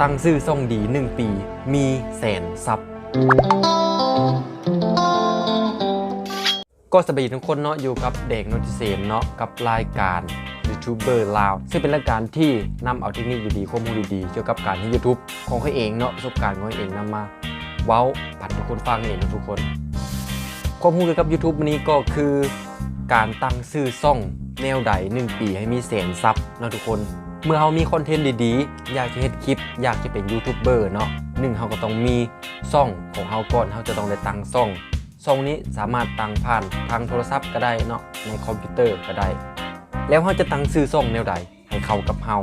ตั้งชื่อซ่องดี1ปี มีแสนซับก็สบายดีทุกคนเนาะอยู่กับเด็กโนติเซนเนาะกับรายการยูทูบเบอร์ลาวซึ่งเป็นรายการที่นำเอาเทคนิคดีๆข้อมูลดีๆเกี่ยวกับการที่ YouTube ของเขาเองเนาะประสบการณ์ของเขาเองนำมา เว้าผัดทุกคนฟังเองนะทุกคนข้อมูลเกี่ยวกับ YouTube วันนี้ก็คือการตั้งชื่อซ่องแนวใด 1 ปีให้มีแสนซับเนาะทุกคน เมื่อเรามีคอนเทนต์ดีๆ อยากจะเฮ็ดคลิป อยากจะเป็นยูทูบเบอร์เนาะหนึ่งเราก็ต้องมีซ่องของเราก่อนเราจะต้องได้ตังซ่องซ่องนี้สามารถตังผ่านทางโทรศัพท์ก็ได้เนาะในคอมพิวเตอร์ก็ได้ แล้วเราจะตังชื่อซ่องแนวใดให้เข้ากับเรา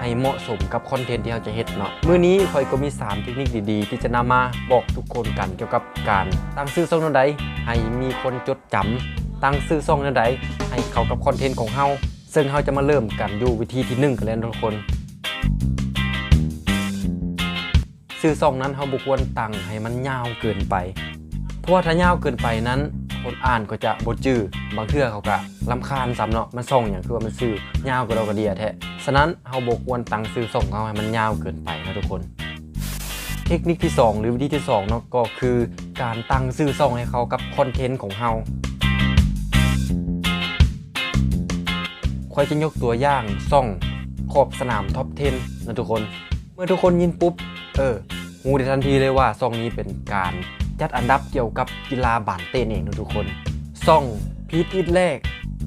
ให้เหมาะสมกับคอนเทนต์ที่เราจะเฮ็ดเนาะมื้อนี้คอยก็มี 3 เทคนิคดีๆ ที่จะนำมาบอกทุกคนกันเกี่ยวกับการตั้งชื่อซ่องแนวใดให้มีคนจดจำตั้งชื่อซ่องแนวใดให้เข้ากับคอนเทนต์ของเรา ซึ่งเราจะมาเริ่มกันอยู่วิธีที่หนึ่งกันแล้วทุกคนชื่อซ่องนั้นเราบุควรตั้งให้มันยาวเกินไป เพราะว่าถ้ายาวเกินไปนั้น คนอ่านก็จะบดจื้อบางเทื่อเขาก็ลำคาญซ้ำเนาะมันส่องอย่างคือว่ามันซื่อยาวกว่าเราก็เดียแท้ฉะนั้นเฮาบควรตั้งซื่อส่งเขาให้มันยาวเกินไปนะทุกคน เทคนิคที่ 2 หรือวิธีที่2เนาะก็คือการตั้งซื่อส่งให้เขากับคอนเทนต์ของเฮา คอยจะยกตัวอย่างซ่องขอบสนามท็อป 10 นะทุกคน เมื่อทุกคนยินปุ๊บ เออหูได้ทันทีเลยว่าซ่องนี้เป็นการจัดอันดับเกี่ยวกับกีฬาบานเต้นเองนะทุกคนซ่องพีทอิดแรก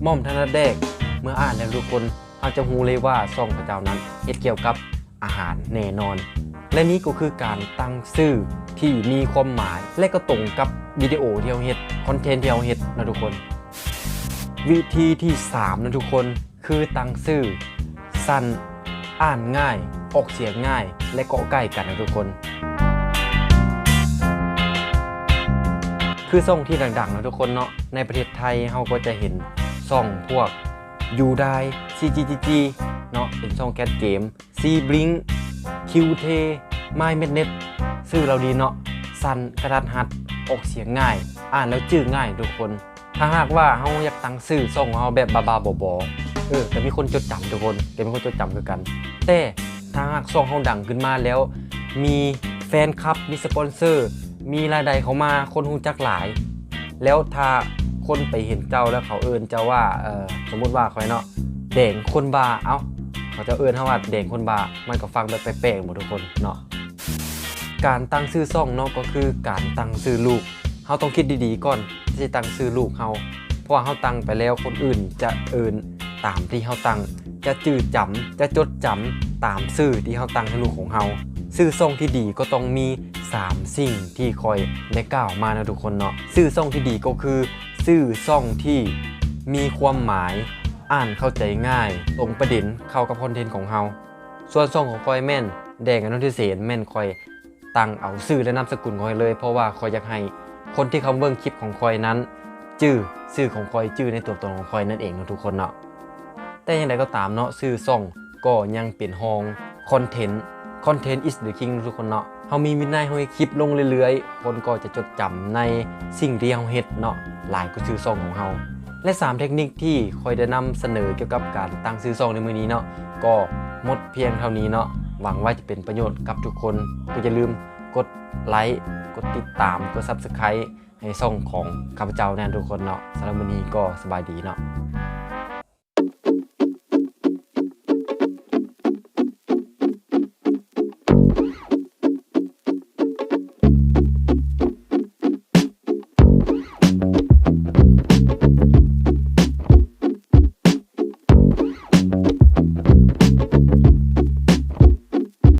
ม่อมธนแดก เมื่ออ่านแล้วทุกคนเราจะหูเลยว่าซ่องพระเจ้านั้นเฮ็ดเกี่ยวกับอาหารแน่นอน และนี่ก็คือการตั้งชื่อที่มีความหมายและก็ตรงกับวิดีโอที่เราเฮ็ดคอนเทนต์ที่เราเฮ็ดนะทุกคน วิธีที่ 3 นะทุกคน คือตั้งชื่อสั้นอ่านง่าย ออกเสียงง่าย และเกาะใกล้กันนะทุกคน คือซ่องที่ดังๆนะทุกคนเนาะในประเทศไทยเราก็จะเห็นซ่องพวกยูได CGGG เนาะเป็นซ่องแคสเกม C Blink QT My m e d n e t ชื่อเราดีเนาะสั้นกระทัดหัดออกเสียงง่าย อ่านแล้วจื้อง่ายทุกคน ถ้าหากว่าเราอยากตั้งชื่อซ่งเราแบบบาๆบอๆ เออแต่มีคนจดจำทุกคนแต่มีคนจดจำคือกัน แต่ถ้าหากซ่องเราดังขึ้นมาแล้ว มีแฟนคลับมีสปอนเซอร์ มีรายได้เขามาคนหูจักหลาย แล้วถ้าคนไปเห็นเจ้าแล้วเขาเอินเจ้าว่าเออสมมุติว่าเขาเนาะเด่งคนบาเอ้าเขาจะเอินเขาว่าเด่งคนบามันก็ฟังแบบแปลกๆหมดทุกคนเนาะการตั้งชื่อซ่องเนาะก็คือการตั้งชื่อลูกเขาต้องคิดดีๆก่อนที่จะตั้งชื่อลูกเขาเพราะว่าเขาตั้งไปแล้วคนอื่นจะเอิน ตามที่เขาตั้ง จะจืดจำจะจดจำตามชื่อที่เขาตั้งให้ลูกของเขาชื่อซ่งที่ดีก็ต้องมี 3 สิ่งที่คอยได้กล่าวมานะทุกคนเนาะชื่อซ่งที่ดีก็คือชื่อซ่งที่มีความหมายอ่านเข้าใจง่าย ตรงประเด็นเข้ากับคอนเทนต์ของเราส่วนซ่งของคอยแม่น แดงกับนนทิเสนแม่นคอยตั้งเอาชื่อและนามสกุลคอยเลย เพราะว่าคอยอยากให้คนที่เขาเบิ่งคลิปของคอยนั้น จื้อชื่อของคอยจื้อในตัวตนของคอยนั่นเองนะทุกคนเนาะ แต่อย่างไรก็ตามเนาะชื่อซ่องก็ยังเปลี่ยนห้องคอนเทนต์คอนเทนต์ is the king ทุกคนเนาะเฮามีวินัยเฮาคลิปลงเรื่อยๆ คนก็จะจดจำในสิ่งที่เฮาเฮ็ดเนาะหลายก็ชื่อซ่องของเฮาและ 3 เทคนิคที่คอยได้นำเสนอเกี่ยวกับการตั้งชื่อซ่องในมือนี้เนาะก็หมดเพียงเท่านี้เนาะหวังว่าจะเป็นประโยชน์กับทุกคนก็อย่าลืมกดไลค์กดติดตามกด Subscribe ให้ซ่องของข้าพเจ้าแน่ทุกคนเนาะสำหรับวันนี้ก็สบายดีเนาะ